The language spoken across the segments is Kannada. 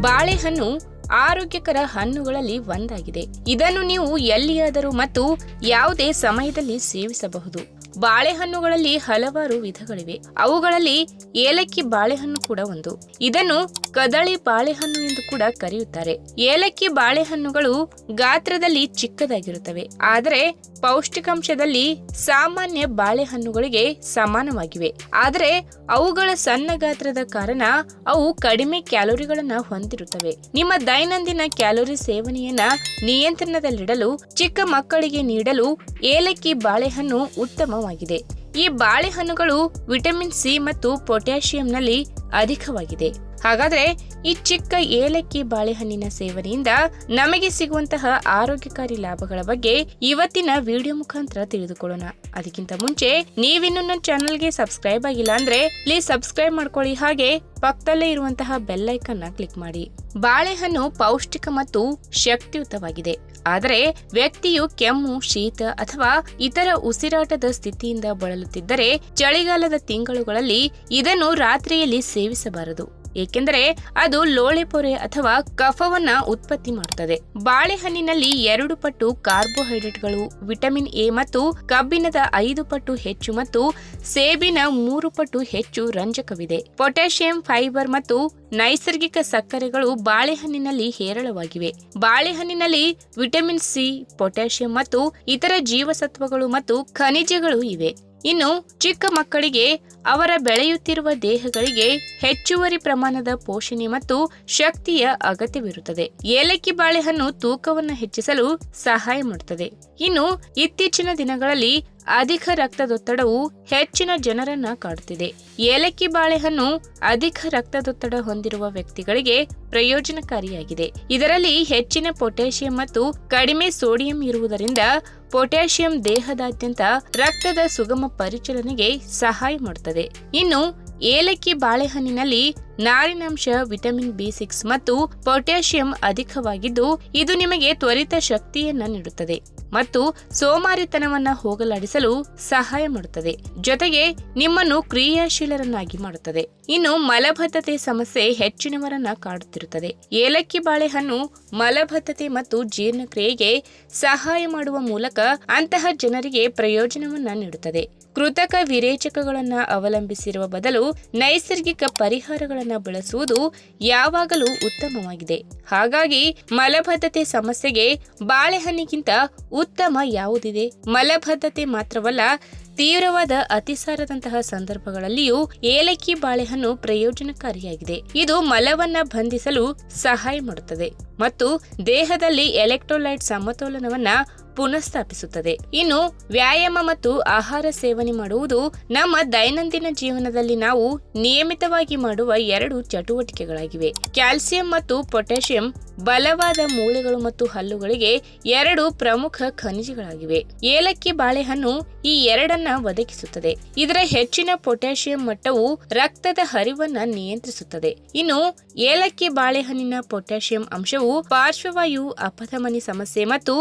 ಬಾಳೆಹಣ್ಣು ಆರೋಗ್ಯಕರ ಹಣ್ಣುಗಳಲ್ಲಿ ಒಂದಾಗಿದೆ. ಇದನ್ನು ನೀವು ಎಲ್ಲಿಯಾದರೂ ಮತ್ತು ಯಾವುದೇ ಸಮಯದಲ್ಲಿ ಸೇವಿಸಬಹುದು. ಬಾಳೆಹಣ್ಣುಗಳಲ್ಲಿ ಹಲವಾರು ವಿಧಗಳಿವೆ. ಅವುಗಳಲ್ಲಿ ಏಲಕ್ಕಿ ಬಾಳೆಹಣ್ಣು ಕೂಡ ಒಂದು. ಇದನ್ನು ಕದಳಿ ಬಾಳೆಹಣ್ಣು ಎಂದು ಕೂಡ ಕರೆಯುತ್ತಾರೆ. ಏಲಕ್ಕಿ ಬಾಳೆಹಣ್ಣುಗಳು ಗಾತ್ರದಲ್ಲಿ ಚಿಕ್ಕದಾಗಿರುತ್ತವೆ. ಆದರೆ ಪೌಷ್ಟಿಕಾಂಶದಲ್ಲಿ ಸಾಮಾನ್ಯ ಬಾಳೆಹಣ್ಣುಗಳಿಗೆ ಸಮಾನವಾಗಿವೆ. ಆದರೆ ಅವುಗಳ ಸಣ್ಣ ಗಾತ್ರದ ಕಾರಣ ಅವು ಕಡಿಮೆ ಕ್ಯಾಲೋರಿಗಳನ್ನ ಹೊಂದಿರುತ್ತವೆ. ನಿಮ್ಮ ದೈನಂದಿನ ಕ್ಯಾಲೋರಿ ಸೇವನೆಯನ್ನ ನಿಯಂತ್ರಣದಲ್ಲಿಡಲು, ಚಿಕ್ಕ ಮಕ್ಕಳಿಗೆ ನೀಡಲು ಏಲಕ್ಕಿ ಬಾಳೆಹಣ್ಣು ಉತ್ತಮವಾಗಿದೆ ಈ ಬಾಳೆಹಣ್ಣುಗಳು ವಿಟಮಿನ್ ಸಿ ಮತ್ತು ಪೊಟ್ಯಾಷಿಯಂನಲ್ಲಿ ಅಧಿಕವಾಗಿದೆ. ಹಾಗಾದ್ರೆ ಈ ಚಿಕ್ಕ ಏಲಕ್ಕಿ ಬಾಳೆಹಣ್ಣಿನ ಸೇವನೆಯಿಂದ ನಮಗೆ ಸಿಗುವಂತಹ ಆರೋಗ್ಯಕಾರಿ ಲಾಭಗಳ ಬಗ್ಗೆ ಇವತ್ತಿನ ವಿಡಿಯೋ ಮುಖಾಂತರ ತಿಳಿದುಕೊಳ್ಳೋಣ. ಅದಕ್ಕಿಂತ ಮುಂಚೆ ನೀವಿನ್ನು ನನ್ನ ಚಾನೆಲ್ಗೆ ಸಬ್ಸ್ಕ್ರೈಬ್ ಆಗಿಲ್ಲ ಅಂದ್ರೆ ಪ್ಲೀಸ್ ಸಬ್ಸ್ಕ್ರೈಬ್ ಮಾಡ್ಕೊಳ್ಳಿ. ಹಾಗೆ ಪಕ್ಕದಲ್ಲೇ ಇರುವಂತಹ ಬೆಲ್ಲೈಕನ್ನ ಕ್ಲಿಕ್ ಮಾಡಿ. ಬಾಳೆಹಣ್ಣು ಪೌಷ್ಟಿಕ ಮತ್ತು ಶಕ್ತಿಯುತವಾಗಿದೆ. ಆದರೆ ವ್ಯಕ್ತಿಯು ಕೆಮ್ಮು ಶೀತ ಅಥವಾ ಇತರ ಉಸಿರಾಟದ ಸ್ಥಿತಿಯಿಂದ ಬಳಲುತ್ತಿದ್ದರೆ ಚಳಿಗಾಲದ ತಿಂಗಳುಗಳಲ್ಲಿ ಇದನ್ನು ರಾತ್ರಿಯಲ್ಲಿ ಸೇವಿಸಬಾರದು. ಏಕೆಂದರೆ ಅದು ಲೋಳೆಪೊರೆ ಅಥವಾ ಕಫವನ್ನ ಉತ್ಪತ್ತಿ ಮಾಡುತ್ತದೆ ಬಾಳೆಹಣ್ಣಿನಲ್ಲಿ ಎರಡು ಪಟ್ಟು ಕಾರ್ಬೋಹೈಡ್ರೇಟ್ಗಳು, ವಿಟಮಿನ್ ಎ ಮತ್ತು ಕಬ್ಬಿಣದ ಐದು ಪಟ್ಟು ಹೆಚ್ಚು ಮತ್ತು ಸೇಬಿನ ಮೂರು ಪಟ್ಟು ಹೆಚ್ಚು ರಂಜಕವಿದೆ. ಪೊಟ್ಯಾಷಿಯಂ, ಫೈಬರ್ ಮತ್ತು ನೈಸರ್ಗಿಕ ಸಕ್ಕರೆಗಳು ಬಾಳೆಹಣ್ಣಿನಲ್ಲಿ ಹೇರಳವಾಗಿವೆ. ಬಾಳೆಹಣ್ಣಿನಲ್ಲಿ ವಿಟಮಿನ್ ಸಿ, ಪೊಟ್ಯಾಷಿಯಂ ಮತ್ತು ಇತರ ಜೀವಸತ್ವಗಳು ಮತ್ತು ಖನಿಜಗಳು ಇವೆ. ಇನ್ನು ಚಿಕ್ಕ ಮಕ್ಕಳಿಗೆ ಅವರ ಬೆಳೆಯುತ್ತಿರುವ ದೇಹಗಳಿಗೆ ಹೆಚ್ಚುವರಿ ಪ್ರಮಾಣದ ಪೋಷಣೆ ಮತ್ತು ಶಕ್ತಿಯ ಅಗತ್ಯವಿರುತ್ತದೆ. ಏಲಕ್ಕಿ ಬಾಳೆಹಣ್ಣು ತೂಕವನ್ನು ಹೆಚ್ಚಿಸಲು ಸಹಾಯ ಮಾಡುತ್ತದೆ. ಇನ್ನು ಇತ್ತೀಚಿನ ದಿನಗಳಲ್ಲಿ ಅಧಿಕ ರಕ್ತದೊತ್ತಡವು ಹೆಚ್ಚಿನ ಜನರನ್ನ ಕಾಡುತ್ತಿದೆ ಏಲಕ್ಕಿ ಬಾಳೆಹಣ್ಣು ಅಧಿಕ ರಕ್ತದೊತ್ತಡ ಹೊಂದಿರುವ ವ್ಯಕ್ತಿಗಳಿಗೆ ಪ್ರಯೋಜನಕಾರಿಯಾಗಿದೆ. ಇದರಲ್ಲಿ ಹೆಚ್ಚಿನ ಪೊಟ್ಯಾಷಿಯಂ ಮತ್ತು ಕಡಿಮೆ ಸೋಡಿಯಂ ಇರುವುದರಿಂದ ಪೊಟ್ಯಾಷಿಯಂ ದೇಹದಾದ್ಯಂತ ರಕ್ತದ ಸುಗಮ ಪರಿಚಲನೆಗೆ ಸಹಾಯ ಮಾಡುತ್ತದೆ ಇನ್ನು, ಏಲಕ್ಕಿ ಬಾಳೆಹಣ್ಣಿನಲ್ಲಿ ನಾರಿನಾಂಶ, ವಿಟಮಿನ್ ಬಿ ಸಿಕ್ಸ್ ಮತ್ತು ಪೊಟ್ಯಾಷಿಯಂ ಅಧಿಕವಾಗಿದ್ದು, ಇದು ನಿಮಗೆ ತ್ವರಿತ ಶಕ್ತಿಯನ್ನ ನೀಡುತ್ತದೆ. ಮತ್ತು ಸೋಮಾರಿತನವನ್ನ ಹೋಗಲಾಡಿಸಲು ಸಹಾಯ ಮಾಡುತ್ತದೆ. ಜೊತೆಗೆ ನಿಮ್ಮನ್ನು ಕ್ರಿಯಾಶೀಲರನ್ನಾಗಿ ಮಾಡುತ್ತದೆ. ಇನ್ನು ಮಲಬದ್ಧತೆ ಸಮಸ್ಯೆ ಹೆಚ್ಚಿನವರನ್ನ ಕಾಡುತ್ತಿರುತ್ತದೆ. ಏಲಕ್ಕಿ ಬಾಳೆಹಣ್ಣು ಮಲಬದ್ಧತೆ ಮತ್ತು ಜೀರ್ಣಕ್ರಿಯೆಗೆ ಸಹಾಯ ಮಾಡುವ ಮೂಲಕ ಅಂತಹ ಜನರಿಗೆ ಪ್ರಯೋಜನವನ್ನ ನೀಡುತ್ತದೆ. ಕೃತಕ ವಿರೇಚಕಗಳನ್ನ ಅವಲಂಬಿಸಿರುವ ಬದಲು ನೈಸರ್ಗಿಕ ಪರಿಹಾರಗಳನ್ನ ಬಳಸುವುದು ಯಾವಾಗಲೂ ಉತ್ತಮವಾಗಿದೆ. ಹಾಗಾಗಿ ಮಲಬದ್ಧತೆ ಸಮಸ್ಯೆಗೆ ಬಾಳೆಹಣ್ಣಿಗಿಂತ ಉತ್ತಮ ಯಾವುದಿದೆ? ಮಲಬದ್ಧತೆ ಮಾತ್ರವಲ್ಲ, ತೀವ್ರವಾದ ಅತಿಸಾರದಂತಹ ಸಂದರ್ಭಗಳಲ್ಲಿಯೂ ಏಲಕ್ಕಿ ಬಾಳೆಹಣ್ಣು ಪ್ರಯೋಜನಕಾರಿಯಾಗಿದೆ. ಇದು ಮಲವನ್ನ ಬಂಧಿಸಲು ಸಹಾಯ ಮಾಡುತ್ತದೆ. ಮತ್ತು ದೇಹದಲ್ಲಿ ಎಲೆಕ್ಟ್ರೋಲೈಟ್ ಸಮತೋಲನವನ್ನ ಪುನಃಸ್ಥಾಪಿಸುತ್ತದೆ. ಇನ್ನು ವ್ಯಾಯಾಮ ಮತ್ತು ಆಹಾರ ಸೇವನೆ ಮಾಡುವುದು ನಮ್ಮ ದೈನಂದಿನ ಜೀವನದಲ್ಲಿ ನಾವು ನಿಯಮಿತವಾಗಿ ಮಾಡುವ ಎರಡು ಚಟುವಟಿಕೆಗಳಾಗಿವೆ. ಕ್ಯಾಲ್ಸಿಯಂ ಮತ್ತು ಪೊಟ್ಯಾಸಿಯಂ ಬಲವಾದ ಮೂಳೆಗಳು ಮತ್ತು ಹಲ್ಲುಗಳಿಗೆ ಎರಡು ಪ್ರಮುಖ ಖನಿಜಗಳಾಗಿವೆ. ಏಲಕ್ಕಿ ಬಾಳೆಹಣ್ಣು ಈ ಎರಡನ್ನ ಒದಗಿಸುತ್ತದೆ. ಇದರ ಹೆಚ್ಚಿನ ಪೊಟ್ಯಾಸಿಯಂ ಮಟ್ಟವು ರಕ್ತದ ಹರಿವನ್ನ ನಿಯಂತ್ರಿಸುತ್ತದೆ. ಇನ್ನು ಏಲಕ್ಕಿ ಬಾಳೆಹಣ್ಣಿನ ಪೊಟ್ಯಾಸಿಯಂ ಅಂಶವು ಪಾರ್ಶ್ವವಾಯು ಅಪಧಮನಿ ಸಮಸ್ಯೆ ಮತ್ತು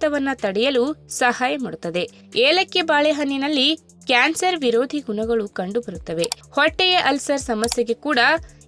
ಹೃದಯಾಘಾತವನ್ನ ತಡೆಯಲು ಸಹಾಯ ಮಾಡುತ್ತದೆ. ಏಲಕ್ಕಿ ಬಾಳೆಹಣ್ಣಿನಲ್ಲಿ ಕ್ಯಾನ್ಸರ್ ವಿರೋಧಿ ಗುಣಗಳು ಕಂಡುಬರುತ್ತವೆ. ಹೊಟ್ಟೆಯ ಅಲ್ಸರ್ ಸಮಸ್ಯೆಗೆ ಕೂಡ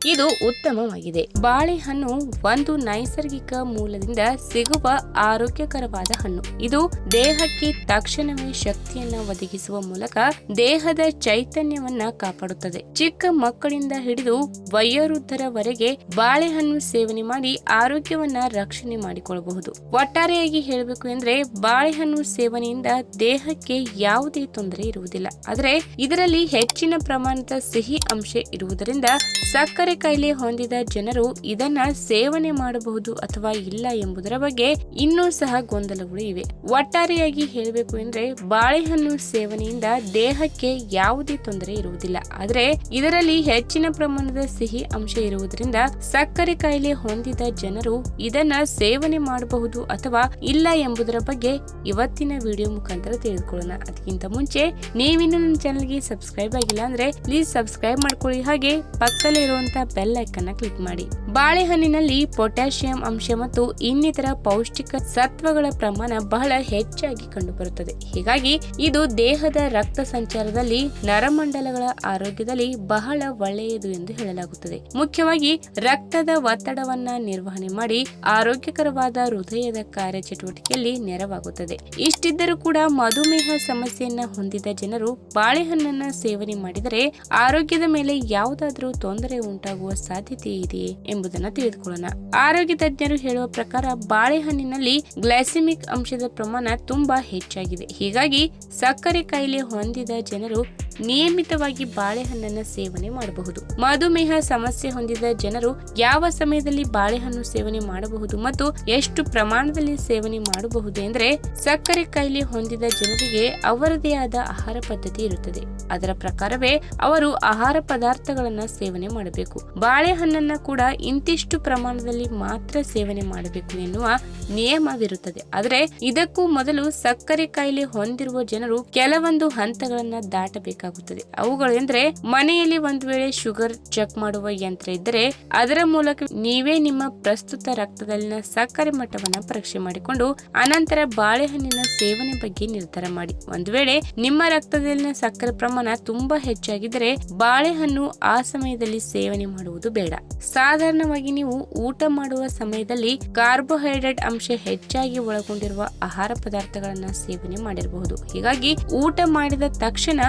ಇದು ಉತ್ತಮವಾಗಿದೆ. ಬಾಳೆಹಣ್ಣು ಒಂದು ನೈಸರ್ಗಿಕ ಮೂಲದಿಂದ ಸಿಗುವ ಆರೋಗ್ಯಕರವಾದ ಹಣ್ಣು. ಇದು ದೇಹಕ್ಕೆ ತಕ್ಷಣವೇ ಶಕ್ತಿಯನ್ನ ಒದಗಿಸುವ ಮೂಲಕ ದೇಹದ ಚೈತನ್ಯವನ್ನ ಕಾಪಾಡುತ್ತದೆ. ಚಿಕ್ಕ ಮಕ್ಕಳಿಂದ ಹಿಡಿದು ವಯೋವೃದ್ಧರವರೆಗೆ ಬಾಳೆಹಣ್ಣು ಸೇವನೆ ಮಾಡಿ ಆರೋಗ್ಯವನ್ನ ರಕ್ಷಣೆ ಮಾಡಿಕೊಳ್ಳಬಹುದು. ಒಟ್ಟಾರೆಯಾಗಿ ಹೇಳಬೇಕು ಎಂದ್ರೆ ಬಾಳೆಹಣ್ಣು ಸೇವನೆಯಿಂದ ದೇಹಕ್ಕೆ ಯಾವುದೇ ತೊಂದರೆ ಇರುವುದಿಲ್ಲ. ಆದರೆ ಇದರಲ್ಲಿ ಹೆಚ್ಚಿನ ಪ್ರಮಾಣದ ಸಿಹಿ ಅಂಶ ಇರುವುದರಿಂದ ಸಕ್ಕರೆ ಕಾಯಿಲೆ ಹೊಂದಿದ ಜನರು ಇದನ್ನ ಸೇವನೆ ಮಾಡಬಹುದು ಅಥವಾ ಇಲ್ಲ ಎಂಬುದರ ಬಗ್ಗೆ ಇನ್ನೂ ಸಹ ಗೊಂದಲಗಳು ಇವೆ. ಒಟ್ಟಾರೆಯಾಗಿ ಹೇಳಬೇಕು ಎಂದ್ರೆ ಬಾಳೆಹಣ್ಣು ಸೇವನೆಯಿಂದ ದೇಹಕ್ಕೆ ಯಾವುದೇ ತೊಂದರೆ ಇರುವುದಿಲ್ಲ. ಆದ್ರೆ ಇದರಲ್ಲಿ ಹೆಚ್ಚಿನ ಪ್ರಮಾಣದ ಸಿಹಿ ಅಂಶ ಇರುವುದರಿಂದ ಸಕ್ಕರೆ ಕಾಯಿಲೆ ಹೊಂದಿದ ಜನರು ಇದನ್ನ ಸೇವನೆ ಮಾಡಬಹುದು ಅಥವಾ ಇಲ್ಲ ಎಂಬುದರ ಬಗ್ಗೆ ಇವತ್ತಿನ ವಿಡಿಯೋ ಮುಖಾಂತರ ತಿಳಿದುಕೊಳ್ಳೋಣ. ಅದಕ್ಕಿಂತ ಮುಂಚೆ ನೀವಿನ್ನು ನನ್ನ ಚಾನಲ್ಗೆ ಸಬ್ಸ್ಕ್ರೈಬ್ ಆಗಿಲ್ಲ ಅಂದ್ರೆ ಪ್ಲೀಸ್ ಸಬ್ಸ್ಕ್ರೈಬ್ ಮಾಡ್ಕೊಳ್ಳಿ. ಹಾಗೆ ಪಕ್ಕದಲ್ಲೇ ಇರುವಂತಹ ಬೆಲ್ ಐಕನ್ ಕ್ಲಿಕ್ ಮಾಡಿ. ಬಾಳೆಹಣ್ಣಿನಲ್ಲಿ ಪೊಟ್ಯಾಸಿಯಂ ಅಂಶ ಮತ್ತು ಇನ್ನಿತರ ಪೌಷ್ಟಿಕ ಸತ್ವಗಳ ಪ್ರಮಾಣ ಬಹಳ ಹೆಚ್ಚಾಗಿ ಕಂಡುಬರುತ್ತದೆ. ಹೀಗಾಗಿ ಇದು ದೇಹದ ರಕ್ತ ಸಂಚಾರದಲ್ಲಿ ನರಮಂಡಲಗಳ ಆರೋಗ್ಯದಲ್ಲಿ ಬಹಳ ಒಳ್ಳೆಯದು ಎಂದು ಹೇಳಲಾಗುತ್ತದೆ. ಮುಖ್ಯವಾಗಿ ರಕ್ತದ ಒತ್ತಡವನ್ನ ನಿರ್ವಹಣೆ ಮಾಡಿ ಆರೋಗ್ಯಕರವಾದ ಹೃದಯದ ಕಾರ್ಯಚಟುವಟಿಕೆಯಲ್ಲಿ ನೆರವಾಗುತ್ತದೆ. ಇಷ್ಟಿದ್ದರೂ ಕೂಡ ಮಧುಮೇಹ ಸಮಸ್ಯೆಯನ್ನ ಹೊಂದಿದ ಜನರು ಬಾಳೆಹಣ್ಣನ್ನ ಸೇವನೆ ಮಾಡಿದರೆ ಆರೋಗ್ಯದ ಮೇಲೆ ಯಾವುದಾದ್ರೂ ತೊಂದರೆ ಉಂಟಾಗುವ ಸಾಧ್ಯತೆ ಇದೆ ಎಂಬುದನ್ನು ತಿಳಿದುಕೊಳ್ಳೋಣ. ಆರೋಗ್ಯ ತಜ್ಞರು ಹೇಳುವ ಪ್ರಕಾರ ಬಾಳೆಹಣ್ಣಿನಲ್ಲಿ ಗ್ಲೈಸಿಮಿಕ್ ಅಂಶದ ಪ್ರಮಾಣ ತುಂಬಾ ಹೆಚ್ಚಾಗಿದೆ. ಹೀಗಾಗಿ ಸಕ್ಕರೆ ಕಾಯಿಲೆ ಹೊಂದಿದ ಜನರು ನಿಯಮಿತವಾಗಿ ಬಾಳೆಹಣ್ಣನ್ನು ಸೇವನೆ ಮಾಡಬಹುದು. ಮಧುಮೇಹ ಸಮಸ್ಯೆ ಹೊಂದಿದ ಜನರು ಯಾವ ಸಮಯದಲ್ಲಿ ಬಾಳೆಹಣ್ಣು ಸೇವನೆ ಮಾಡಬಹುದು ಮತ್ತು ಎಷ್ಟು ಪ್ರಮಾಣದಲ್ಲಿ ಸೇವನೆ ಮಾಡಬಹುದು ಎಂದರೆ ಸಕ್ಕರೆ ಕಾಯಿಲೆ ಹೊಂದಿದ ಜನರಿಗೆ ಅವರದೇ ಆದ ಆಹಾರ ಪದ್ಧತಿ ಇರುತ್ತದೆ. ಅದರ ಪ್ರಕಾರವೇ ಅವರು ಆಹಾರ ಪದಾರ್ಥಗಳನ್ನ ಸೇವನೆ ಮಾಡಬೇಕು. ಬಾಳೆಹಣ್ಣನ್ನ ಕೂಡ ಇಂತಿಷ್ಟು ಪ್ರಮಾಣದಲ್ಲಿ ಮಾತ್ರ ಸೇವನೆ ಮಾಡಬೇಕು ಎನ್ನುವ ನಿಯಮವಿರುತ್ತದೆ. ಆದರೆ ಇದಕ್ಕೂ ಮೊದಲು ಸಕ್ಕರೆ ಕಾಯಿಲೆ ಹೊಂದಿರುವ ಜನರು ಕೆಲವೊಂದು ಹಂತಗಳನ್ನ ದಾಟಬೇಕಾಗುತ್ತದೆ. ಅವುಗಳು ಎಂದ್ರೆ ಮನೆಯಲ್ಲಿ ಒಂದು ವೇಳೆ ಶುಗರ್ ಚೆಕ್ ಮಾಡುವ ಯಂತ್ರ ಇದ್ದರೆ ಅದರ ಮೂಲಕ ನೀವೇ ನಿಮ್ಮ ಪ್ರಸ್ತುತ ರಕ್ತದಲ್ಲಿನ ಸಕ್ಕರೆ ಮಟ್ಟವನ್ನ ಪರೀಕ್ಷೆ ಮಾಡಿಕೊಂಡು ಅನಂತರ ಬಾಳೆಹಣ್ಣಿನ ಸೇವನೆ ಬಗ್ಗೆ ನಿರ್ಧಾರ ಮಾಡಿ. ಒಂದು ವೇಳೆ ನಿಮ್ಮ ರಕ್ತದಲ್ಲಿನ ಸಕ್ಕರೆ ಪ್ರಮಾಣ ತುಂಬಾ ಹೆಚ್ಚಾಗಿದ್ದರೆ ಬಾಳೆಹಣ್ಣು ಆ ಸಮಯದಲ್ಲಿ ಸೇವನೆ ಮಾಡುವುದು ಬೇಡ. ಸಾಧಾರಣವಾಗಿ ನೀವು ಊಟ ಮಾಡುವ ಸಮಯದಲ್ಲಿ ಕಾರ್ಬೋಹೈಡ್ರೇಟ್ ಅಂಶ ಹೆಚ್ಚಾಗಿ ಒಳಗೊಂಡಿರುವ ಆಹಾರ ಪದಾರ್ಥಗಳನ್ನ ಸೇವನೆ ಮಾಡಿರಬಹುದು. ಹೀಗಾಗಿ ಊಟ ಮಾಡಿದ ತಕ್ಷಣ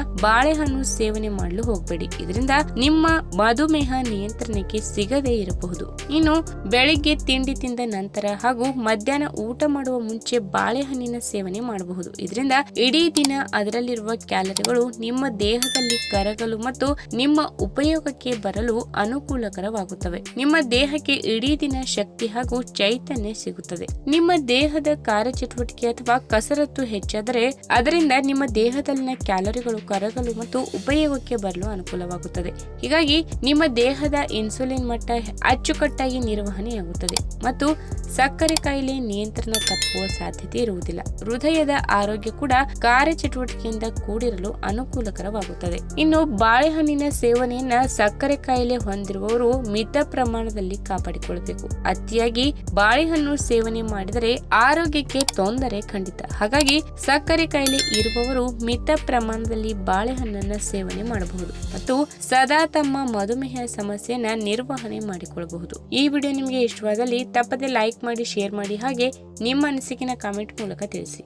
ಬಾಳೆಹಣ್ಣು ಸೇವನೆ ಮಾಡಲು ಹೋಗಬೇಡಿ. ಇದರಿಂದ ನಿಮ್ಮ ಮಧುಮೇಹ ನಿಯಂತ್ರಣಕ್ಕೆ ಸಿಗದೇ ಇರಬಹುದು. ಇನ್ನು ಬೆಳಿಗ್ಗೆ ತಿಂಡಿ ತಿಂದ ನಂತರ ಹಾಗೂ ಮಧ್ಯಾಹ್ನ ಊಟ ಮಾಡುವ ಮುಂಚೆ ಬಾಳೆಹಣ್ಣಿನ ಸೇವನೆ ಮಾಡಬಹುದು. ಇದರಿಂದ ಇಡೀ ದಿನ ಅದರಲ್ಲಿರುವ ಕ್ಯಾಲರಿಗಳು ನಿಮ್ಮ ದೇಹದಲ್ಲಿ ಕರಗಲು ಮತ್ತು ನಿಮ್ಮ ಉಪಯೋಗಕ್ಕೆ ಬರಲು ಅನುಕೂಲಕರವಾಗುತ್ತವೆ. ನಿಮ್ಮ ದೇಹಕ್ಕೆ ಇಡೀ ದಿನ ಶಕ್ತಿ ಹಾಗೂ ಚೈತನ್ಯ ಸಿಗುತ್ತದೆ. ನಿಮ್ಮ ದೇಹದ ಕಾರ್ಯಚಟುವಟಿಕೆ ಅಥವಾ ಕಸರತ್ತು ಹೆಚ್ಚಾದರೆ ಅದರಿಂದ ನಿಮ್ಮ ದೇಹದಲ್ಲಿನ ಕ್ಯಾಲರಿಗಳು ಕರಗಲು ಮತ್ತು ಉಪಯೋಗಕ್ಕೆ ಬರಲು ಅನುಕೂಲವಾಗುತ್ತದೆ. ಹೀಗಾಗಿ ನಿಮ್ಮ ದೇಹದ ಇನ್ಸುಲಿನ್ ಮಟ್ಟ ಅಚ್ಚುಕಟ್ಟಾಗಿ ನಿರ್ವಹಣೆಯಾಗುತ್ತದೆ. ಮತ್ತು ಸಕ್ಕರೆ ಕಾಯಿಲೆ ನಿಯಂತ್ರಣ ತಪ್ಪುವ ಸಾಧ್ಯತೆ ಇರುವುದಿಲ್ಲ. ಹೃದಯದ ಆರೋಗ್ಯ ಕೂಡ ಕಾರ್ಯಚಟುವಟಿಕೆಯಿಂದ ಕೂಡಿರಲು ಅನುಕೂಲಕರವಾಗುತ್ತದೆ. ಇನ್ನು ಬಾಳೆಹಣ್ಣಿನ ಸೇವನೆಯನ್ನ ಸಕ್ಕರೆ ಕಾಯಿಲೆ ಹೊಂದಿರುವವರು ಮಿತ ಪ್ರಮಾಣದಲ್ಲಿ ಕಾಪಾಡಿಕೊಳ್ಳಬೇಕು ಅತಿಯಾಗಿ ಬಾಳೆಹಣ್ಣು ಸೇವನೆ ಮಾಡಿದರೆ ಆರೋಗ್ಯಕ್ಕೆ ತೊಂದರೆ ಖಂಡಿತ. ಹಾಗಾಗಿ ಸಕ್ಕರೆ ಕಾಯಿಲೆ ಇರುವವರು ಮಿತ ಪ್ರಮಾಣದಲ್ಲಿ ಬಾಳೆಹಣ್ಣನ್ನ ಸೇವನೆ ಮಾಡಬಹುದು ಮತ್ತು ಸದಾ ತಮ್ಮ ಮಧುಮೇಹ ಸಮಸ್ಯೆಯನ್ನ ನಿರ್ವಹಣೆ ಮಾಡಿಕೊಳ್ಳಬಹುದು. ಈ ವಿಡಿಯೋ ನಿಮಗೆ ಇಷ್ಟವಾದಲ್ಲಿ ತಪ್ಪದೆ ಮಾಡಿ ಶೇರ್ ಮಾಡಿ ಹಾಗೆ ನಿಮ್ಮ ಅನಿಸಿಕೆನ ಕಾಮೆಂಟ್ ಮೂಲಕ ತಿಳಿಸಿ.